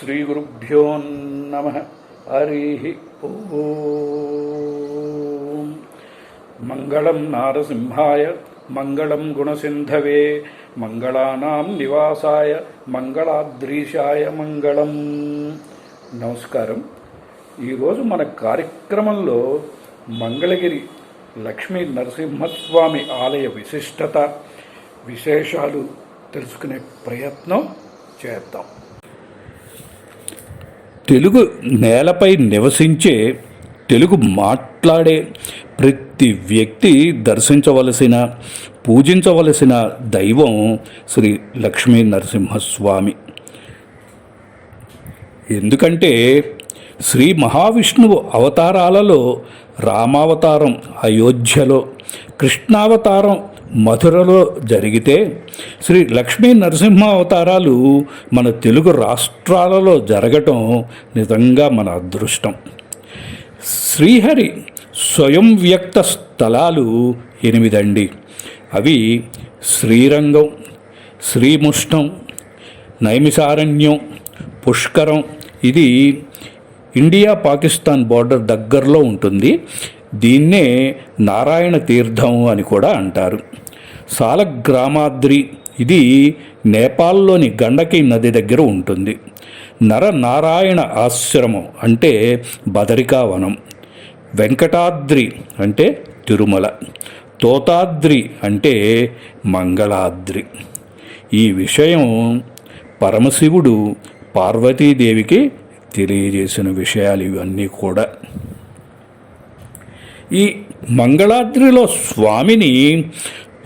శ్రీగురుభ్యో నమ హరి ఓం. మంగళం నారసింహాయ మంగళం గుణసింధవే మంగళానాం నివాసాయ మంగళాద్రీశాయ మంగళం. నమస్కారం. ఈరోజు మన కార్యక్రమంలో మంగళగిరి లక్ష్మీ నరసింహస్వామి ఆలయ విశిష్టత విశేషాలు తెలుసుకునే ప్రయత్నం చేద్దాం. తెలుగు నేలపై నివసించే తెలుగు మాట్లాడే ప్రతి వ్యక్తి దర్శించవలసిన పూజించవలసిన దైవం శ్రీ లక్ష్మీ నరసింహస్వామి. ఎందుకంటే శ్రీ మహావిష్ణువు అవతారాలలో రామావతారం అయోధ్యలో కృష్ణావతారం మధురలో జరిగితే శ్రీ లక్ష్మీ నరసింహ అవతారాలు మన తెలుగు రాష్ట్రాలలో జరగటం నిజంగా మన అదృష్టం. శ్రీహరి స్వయం వ్యక్త స్థలాలు ఎనిమిదండి. అవి శ్రీరంగం శ్రీముష్టం నైమిసారణ్యం పుష్కరం. ఇది ఇండియా పాకిస్తాన్ బార్డర్ దగ్గరలో ఉంటుంది. దీన్నే నారాయణ తీర్థం అని కూడా అంటారు. సాలగ్రామాద్రి. ఇది నేపాల్లోని గండకి నది దగ్గర ఉంటుంది. నరనారాయణ ఆశ్రమం అంటే బదరికావనం. వెంకటాద్రి అంటే తిరుమల. తోతాద్రి అంటే మంగళాద్రి. ఈ విషయం పరమశివుడు పార్వతీదేవికి తెలియజేసిన విషయాలు ఇవన్నీ కూడా. ఈ మంగళాద్రిలో స్వామిని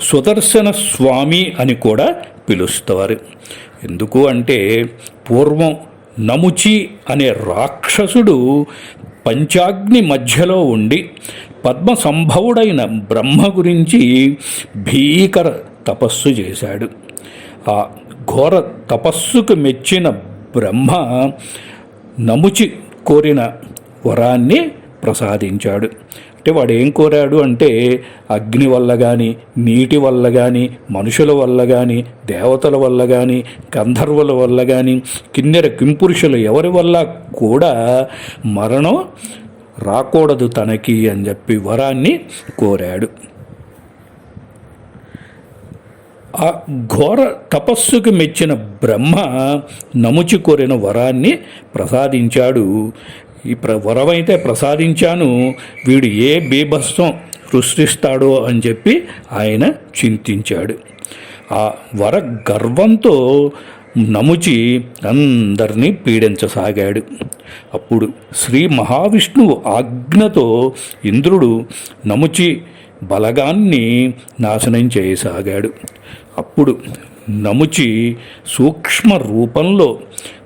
సుదర్శన స్వామి అని కూడా పిలుస్తారు. ఎందుకు అంటే పూర్వం నముచి అనే రాక్షసుడు పంచాగ్ని మధ్యలో ఉండి పద్మ సంభవుడైన బ్రహ్మ గురించి భీకర తపస్సు చేశాడు. ఆ ఘోర తపస్సుకు మెచ్చిన బ్రహ్మ నముచి కోరిన వరాన్ని ప్రసాదించాడు. అంటే వాడు ఏం కోరాడు అంటే అగ్ని వల్ల కానీ నీటి వల్ల కానీ మనుషుల వల్ల కానీ దేవతల వల్ల కానీ గంధర్వుల వల్ల కానీ కిన్నెర కింపురుషులు ఎవరి వల్ల కూడా మరణం రాకూడదు తనకి అని చెప్పి వరాన్ని కోరాడు. ఆ ఘోర తపస్సుకు మెచ్చిన బ్రహ్మ నముచి కోరిన వరాన్ని ప్రసాదించాడు. ఈ ప్ర వరమైతే ప్రసాదించాను వీడు ఏ బీభత్సం సృష్టిస్తాడో అని చెప్పి ఆయన చింతించాడు. ఆ వర గర్వంతో నముచి అందరినీ పీడించసాగాడు. అప్పుడు శ్రీ మహావిష్ణువు ఆజ్ఞతో ఇంద్రుడు నముచి బలగాన్ని నాశనం చేయసాగాడు. అప్పుడు నముచి సూక్ష్మ రూపంలో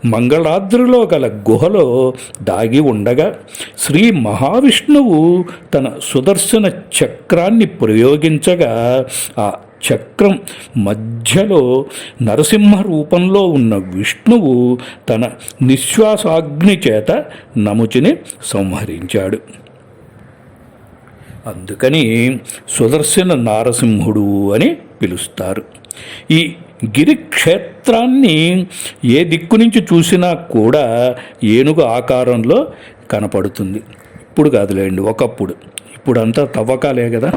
మంగళాద్రిలో గల గుహలో దాగి ఉండగా శ్రీ మహావిష్ణువు తన సుదర్శన చక్రాన్ని ప్రయోగించగా ఆ చక్రం మధ్యలో నరసింహ రూపంలో ఉన్న విష్ణువు తన నిశ్వాసాగ్ని చేత నముచిని సంహరించాడు. అందుకని సుదర్శన నారసింహుడు అని పిలుస్తారు. ఈ గిరి క్షేత్రాన్ని ఏ దిక్కు నుంచి చూసినా కూడా ఏనుగు ఆకారంలో కనపడుతుంది. ఇప్పుడు కాదులేండి ఒకప్పుడు. ఇప్పుడంతా తవ్వకాలే కదా.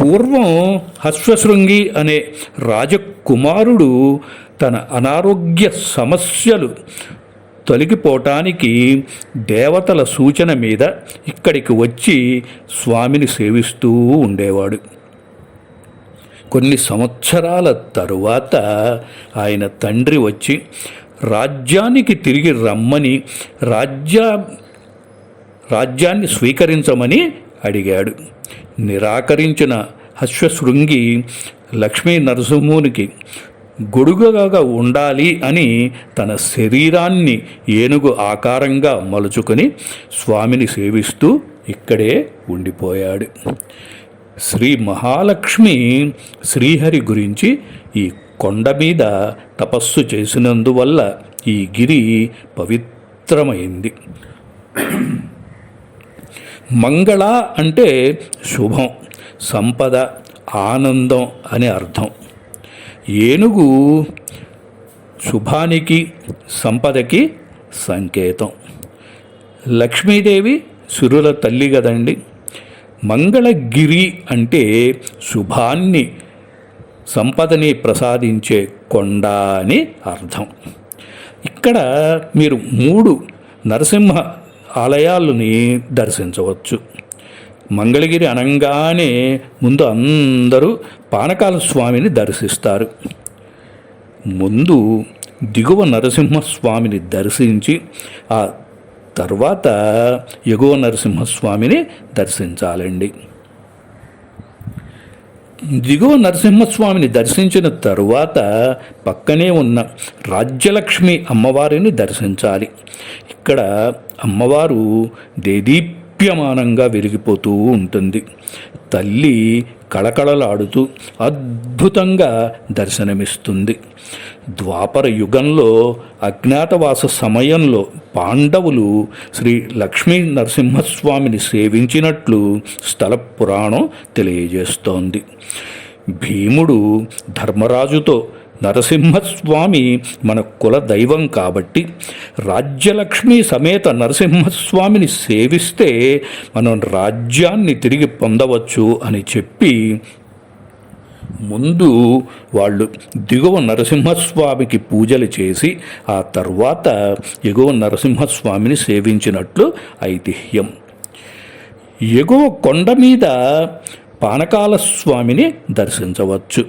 పూర్వం హస్వశృంగి అనే రాజకుమారుడు తన అనారోగ్య సమస్యలు తొలగిపోవటానికి దేవతల సూచన మీద ఇక్కడికి వచ్చి స్వామిని సేవిస్తూ ఉండేవాడు. కొన్ని సంవత్సరాల తరువాత ఆయన తండ్రి వచ్చి రాజ్యానికి తిరిగి రమ్మని రాజ్య రాజ్యాన్ని స్వీకరించమని అడిగాడు. నిరాకరించిన అశ్వశృంగి లక్ష్మీ నరసింహునికి గొడుగుగా ఉండాలి అని తన శరీరాన్ని ఏనుగు ఆకారంగా మలుచుకొని స్వామిని సేవిస్తూ ఇక్కడే ఉండిపోయాడు. శ్రీ మహాలక్ష్మి శ్రీహరి గురించి ఈ కొండ మీద తపస్సు చేసినందువల్ల ఈ గిరి పవిత్రమైంది. మంగళ అంటే శుభం సంపద ఆనందం అనే అర్థం. ఏనుగు శుభానికి సంపదకి సంకేతం. లక్ష్మీదేవి సురుల తల్లి కదండి. మంగళగిరి అంటే శుభాన్ని సంపదని ప్రసాదించే కొండ అని అర్థం. ఇక్కడ మీరు మూడు నరసింహ ఆలయాలని దర్శించవచ్చు. మంగళగిరి అనంగానే ముందు అందరూ పానకాల స్వామిని దర్శిస్తారు. ముందు దిగువ నరసింహస్వామిని దర్శించి ఆ తర్వాత ఎగువ నరసింహస్వామిని దర్శించాలండి. దిగువ నరసింహస్వామిని దర్శించిన తరువాత పక్కనే ఉన్న రాజ్యలక్ష్మి అమ్మవారిని దర్శించాలి. ఇక్కడ అమ్మవారు దేదీప్యమానంగా వెలిగిపోతూ ఉంటుంది. తల్లి కళకళలాడుతూ అద్భుతంగా దర్శనమిస్తుంది. ద్వాపర యుగంలో అజ్ఞాతవాస సమయంలో పాండవులు శ్రీ లక్ష్మీ నరసింహస్వామిని సేవించినట్లు స్థల పురాణం తెలియజేస్తోంది. భీముడు ధర్మరాజుతో నరసింహస్వామి మన కుల దైవం కాబట్టి రాజ్యలక్ష్మి సమేత నరసింహస్వామిని సేవిస్తే మనం రాజ్యాన్ని తిరిగి పొందవచ్చు అని చెప్పి ముందు వాళ్ళు దిగువ నరసింహస్వామికి పూజలు చేసి ఆ తర్వాత ఎగువ నరసింహస్వామిని సేవించినట్లు ఐతిహ్యం. ఎగువ కొండ మీద పానకాల స్వామిని దర్శించవచ్చు.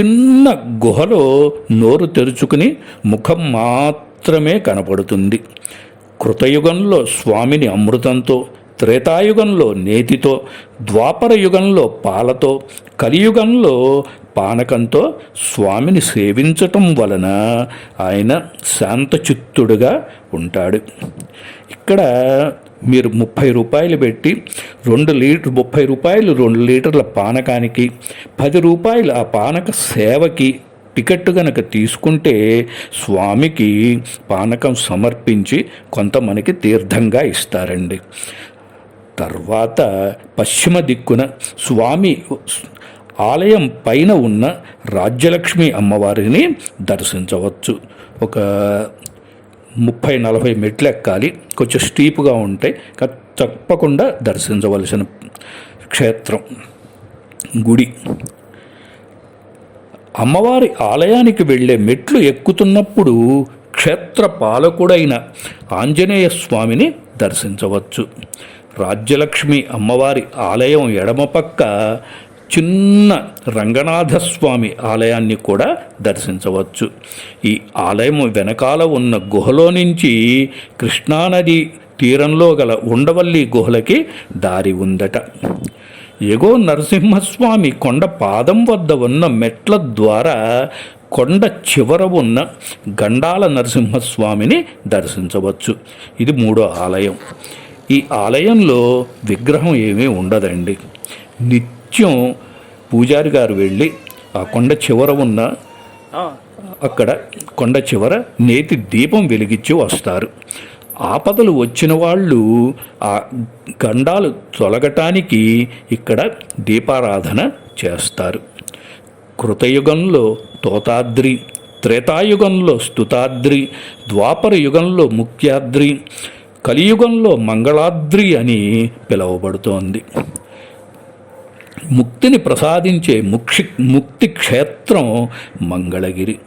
చిన్న గుహలో నోరు తెరుచుకుని ముఖం మాత్రమే కనపడుతుంది. కృతయుగంలో స్వామిని అమృతంతో త్రేతాయుగంలో నేతితో ద్వాపర యుగంలో పాలతో కలియుగంలో పానకంతో స్వామిని సేవించటం వలన ఆయన శాంతచిత్తుడుగా ఉంటాడు. ఇక్కడ మీరు ముప్పై రూపాయలు పెట్టి రెండు లీటర్ ముప్పై రూపాయలు రెండు లీటర్ల పానకానికి పది రూపాయలు ఆ పానక సేవకి టికెట్ గనక తీసుకుంటే స్వామికి పానకం సమర్పించి కొంత మనకి తీర్థంగా ఇస్తారండి. తర్వాత పశ్చిమ దిక్కున స్వామి ఆలయం పైన ఉన్న రాజ్యలక్ష్మి అమ్మవారిని దర్శించవచ్చు. ఒక ముప్పై నలభై మెట్లు ఎక్కాలి. కొంచెం స్టీప్గా ఉంటాయి తప్పకుండా దర్శించవలసిన క్షేత్రం గుడి. అమ్మవారి ఆలయానికి వెళ్ళే మెట్లు ఎక్కుతున్నప్పుడు క్షేత్ర పాలకుడైన ఆంజనేయ స్వామిని దర్శించవచ్చు. రాజ్యలక్ష్మి అమ్మవారి ఆలయం ఎడమ పక్క చిన్న రంగనాథస్వామి ఆలయాన్ని కూడా దర్శించవచ్చు. ఈ ఆలయం వెనకాల ఉన్న గుహలో నుంచి కృష్ణానది తీరంలో గల ఉండవల్లి గుహలకి దారి ఉందట. ఎగో నరసింహస్వామి కొండ పాదం వద్ద ఉన్న మెట్ల ద్వారా కొండ చివర ఉన్న గండాల నరసింహస్వామిని దర్శించవచ్చు. ఇది మూడో ఆలయం. ఈ ఆలయంలో విగ్రహం ఏమీ ఉండదండి. నిత్య పూజారి గారు వెళ్ళి ఆ కొండ చివర ఉన్న అక్కడ కొండ చివర నేతి దీపం వెలిగించి వస్తారు. ఆపదలు వచ్చిన వాళ్ళు ఆ గండాలు తొలగటానికి ఇక్కడ దీపారాధన చేస్తారు. కృతయుగంలో తోతాద్రి త్రేతాయుగంలో స్తుతాద్రి ద్వాపర యుగంలో ముఖ్యాద్రి కలియుగంలో మంగళాద్రి అని పిలువబడుతోంది. ముక్తిని ప్రసాదించే ముక్షి ముక్తి క్షేత్రం మంగళగిరి.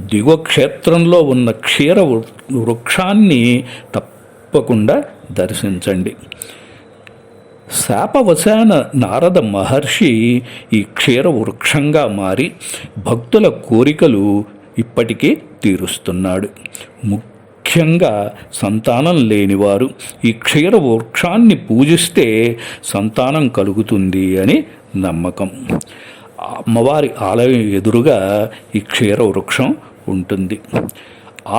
దిగువ క్షేత్రంలో ఉన్న క్షీర వృ- వృక్షాన్ని తప్పకుండా దర్శించండి. శాపవశాన నారద మహర్షి ఈ క్షీర వృక్షంగా మారి భక్తుల కోరికలు ఇప్పటికీ తీరుస్తున్నాడు. ముఖ్యంగా సంతానం లేనివారు ఈ క్షీర వృక్షాన్ని పూజిస్తే సంతానం కలుగుతుంది అని నమ్మకం. అమ్మవారి ఆలయం ఎదురుగా ఈ క్షీర వృక్షం ఉంటుంది.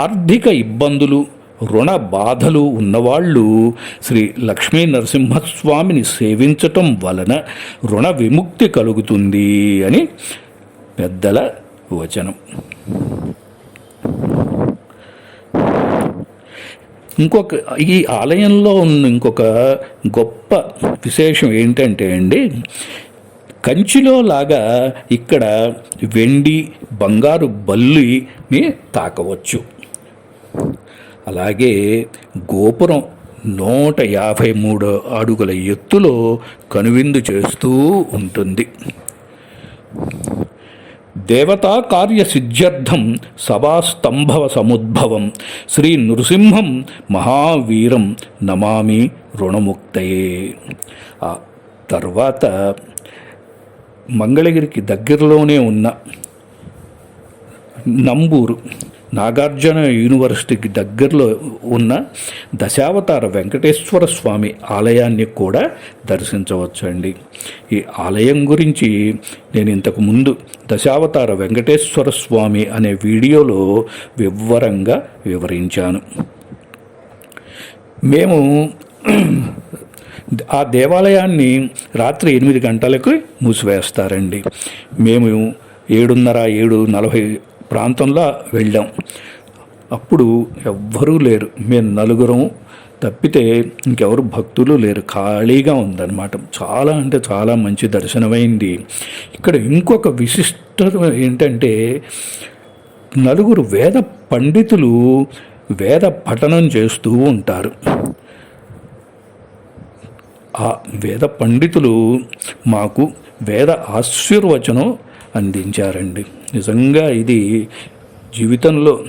ఆర్థిక ఇబ్బందులు రుణ బాధలు ఉన్నవాళ్ళు శ్రీ లక్ష్మీ నరసింహస్వామిని సేవించటం వలన రుణ విముక్తి కలుగుతుంది అని పెద్దల వచనం. ఇంకొక ఈ ఆలయంలో ఉన్న ఇంకొక గొప్ప విశేషం ఏంటంటే అండి కంచిలో లాగా ఇక్కడ వెండి బంగారు బల్లిని తాకవచ్చు. అలాగే గోపురం నూట యాభై మూడు అడుగుల ఎత్తులో కనువిందు చేస్తూ ఉంటుంది. దేవతా కార్య సిద్ధ్యర్థం సభాస్తంభవ సముద్భవం శ్రీ నృసింహం మహావీరం నమామి రుణముక్తయే ఆ తర్వాత మంగళగిరికి దగ్గరలోనే ఉన్న నంబూరు నాగార్జున యూనివర్సిటీకి దగ్గరలో ఉన్న దశావతార వెంకటేశ్వర స్వామి ఆలయాన్ని కూడా దర్శించవచ్చండి. ఈ ఆలయం గురించి నేను ఇంతకు ముందు దశావతార వెంకటేశ్వర స్వామి అనే వీడియోలో వివరంగా వివరించాను. మేము ఆ దేవాలయాన్ని రాత్రి ఎనిమిది గంటలకు మూసివేస్తారండి. మేము ఏడున్నర ఏడు నలభై ప్రాంతంలో వెళ్ళాం. అప్పుడు ఎవ్వరూ లేరు. మేము నలుగురం తప్పితే ఇంకెవరు భక్తులు లేరు. ఖాళీగా ఉందన్నమాట. చాలా అంటే చాలా మంచి దర్శనమైంది. ఇక్కడ ఇంకొక విశిష్టత ఏంటంటే నలుగురు వేద పండితులు వేద పఠనం చేస్తూ ఉంటారు. ఆ వేద పండితులు మాకు వేద ఆశీర్వచనం అందించారండి. నిజంగా ఇది జీవితంలో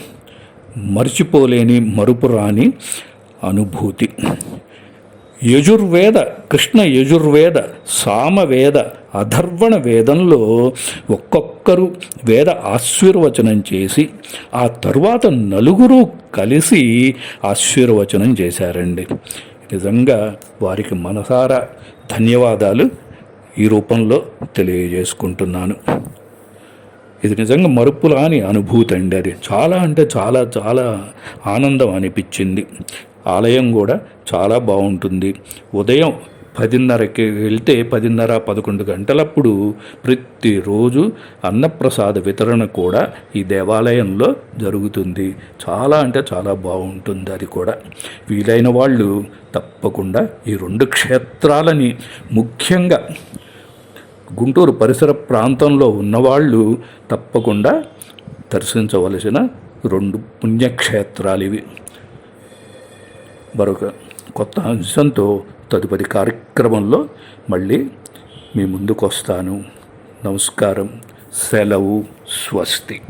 మర్చిపోలేని మరుపురాని అనుభూతి. యజుర్వేద కృష్ణ యజుర్వేద సామవేద అధర్వణ వేదంలో ఒక్కొక్కరు వేద ఆశీర్వచనం చేసి ఆ తరువాత నలుగురు కలిసి ఆశీర్వచనం చేశారండి. నిజంగా వారికి మనసారా ధన్యవాదాలు ఈ రూపంలో తెలియజేసుకుంటున్నాను. ఇది నిజంగా మరుపులాని అనుభూతి అండి అది. చాలా అంటే చాలా చాలా ఆనందం అనిపించింది. ఆలయం కూడా చాలా బాగుంటుంది. ఉదయం పదిన్నరకి వెళ్తే పదిన్నర పదకొండు గంటలప్పుడు ప్రతిరోజు అన్నప్రసాద వితరణ కూడా ఈ దేవాలయంలో జరుగుతుంది. చాలా అంటే చాలా బాగుంటుంది అది కూడా. వీలైన వాళ్ళు తప్పకుండా ఈ రెండు క్షేత్రాలని ముఖ్యంగా గుంటూరు పరిసర ప్రాంతంలో ఉన్నవాళ్ళు తప్పకుండా దర్శించవలసిన రెండు పుణ్యక్షేత్రాలు ఇవి. మరొక కొత్త అంశంతో తదుపరి కార్యక్రమంలో మళ్ళీ మీ ముందుకు వస్తాను నమస్కారం. సెలవు స్వస్తి.